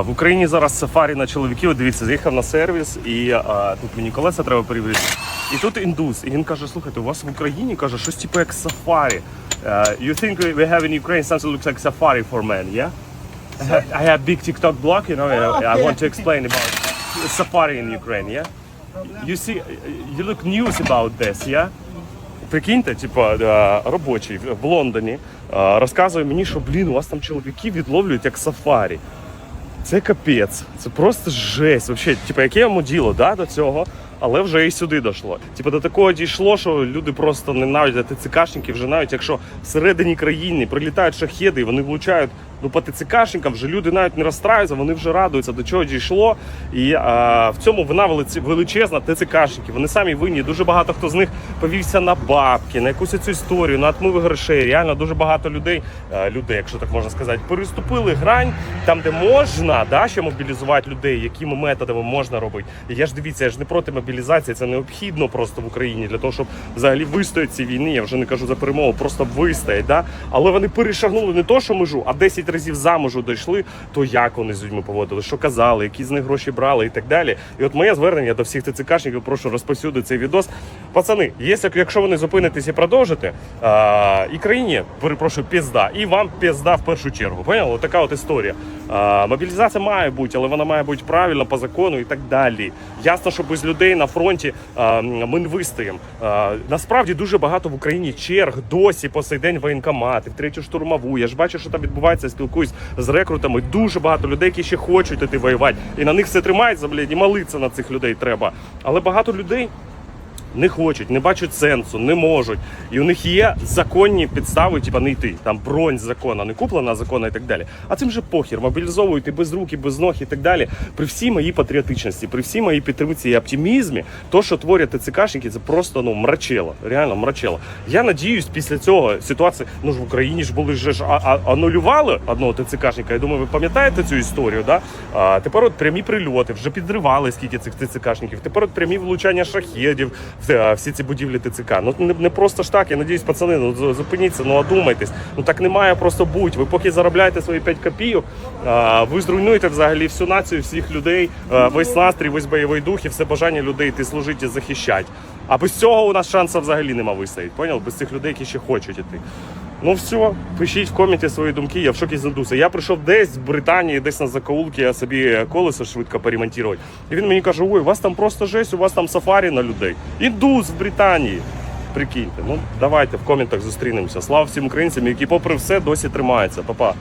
В Україні зараз сафарі на чоловіків. Дивіться, заїхав на сервіс, і а, тут мені колеса треба перевірити. І тут індус. І він каже: слухайте, у вас в Україні каже, щось типу як сафарі. Uh, you think we have in Ukraine something looks like safari for men, yeah? I have, big TikTok blog, you know, and I want to explain about safari in Ukraine, yeah? You see, you look news about this, yeah? Прикиньте, типу, е, робочий в Лондоні е, розказує мені, що блін, у вас там чоловіки відловлюють як сафарі. Це капець, це просто жесть. Взагалі, типу, яке йому діло да, до цього, але вже і сюди дійшло. Типу, до такого дійшло, що люди просто ненавидять ТЦКшників, вже навіть якщо всередині країни прилітають шахеди і вони влучають ну, по ТЦКшникам, вже люди навіть не розстраюються, вони вже радуються, до чого дійшло. І а, в цьому вина величезна ТЦКшників. Вони самі винні. Дуже багато хто з них повівся на бабки, на якусь цю історію, на отмиви грошей. Реально дуже багато людей, е, людей, якщо так можна сказати, переступили грань там, де можна да, ще мобілізувати людей, якими методами можна робити. Я ж дивіться, я ж не проти мобілізації, це необхідно просто в Україні для того, щоб взагалі вистояти цій війні. Я вже не кажу за перемогу, просто вистоять. Да? Але вони перешагнули не то, що межу, а 10 разів за межу дійшли, то як вони з людьми поводили, що казали, які з них гроші брали і так далі. І от моє звернення до всіх ТЦКшників, прошу розповсюдити цей відос. Пацани, якщо, не зупинитесь і продовжите, і країні, перепрошую, пізда, і вам пізда в першу чергу. Поняли? Така от історія. Мобілізація має бути, але вона має бути правильно по закону і так далі. Ясно, що без людей на фронті а, ми не вистоїмо. Насправді дуже багато в Україні черг досі по сей день воєнкомати, третю штурмову. Я ж бачу, що там відбувається, спілкуюсь з рекрутами. Дуже багато людей, які ще хочуть іти воювати. І на них все тримається, блядь, і молитися на цих людей треба. Але багато людей не хочуть, не бачать сенсу, не можуть. І у них є законні підстави, типа не йти. Там бронь закона, не куплена закона і так далі. А цим же похір, мобілізовують і без рук, і без ног і так далі. При всій моїй патріотичності, при всій моїй підтримці і оптимізмі, то, що творять ТЦКшники, це просто ну мрачело. Реально мрачело. Я надіюсь, після цього ситуації, ну ж в Україні ж були ж анулювали одного ТЦКшника. Я думаю, ви пам'ятаєте цю історію, да? А тепер от прямі прильоти, вже підривали скільки цих ТЦКшників. Тепер от прямі влучання шахедів всі ці будівлі ТЦК. Ну не, не просто ж так. Я надіюсь, пацани, ну зупиніться, ну одумайтесь. Ну так немає просто будь. Ви поки заробляєте свої 5 копійок, ви зруйнуєте взагалі всю націю, всіх людей, а, весь настрій, весь бойовий дух і все бажання людей йти служити і захищати. А без цього у нас шансу взагалі нема вистояти. Поняв? Без цих людей, які ще хочуть іти. Ну все, пишіть в коменті свої думки, я в шокі з. Я прийшов десь в Британії, десь на закоулки, я собі колесо швидко поремонтувати. І він мені каже: ой, у вас там просто жесть, у вас там сафарі на людей. Індус в Британії. Прикиньте, ну давайте в коментах зустрінемося. Слава всім українцям, які попри все досі тримаються. Па-па.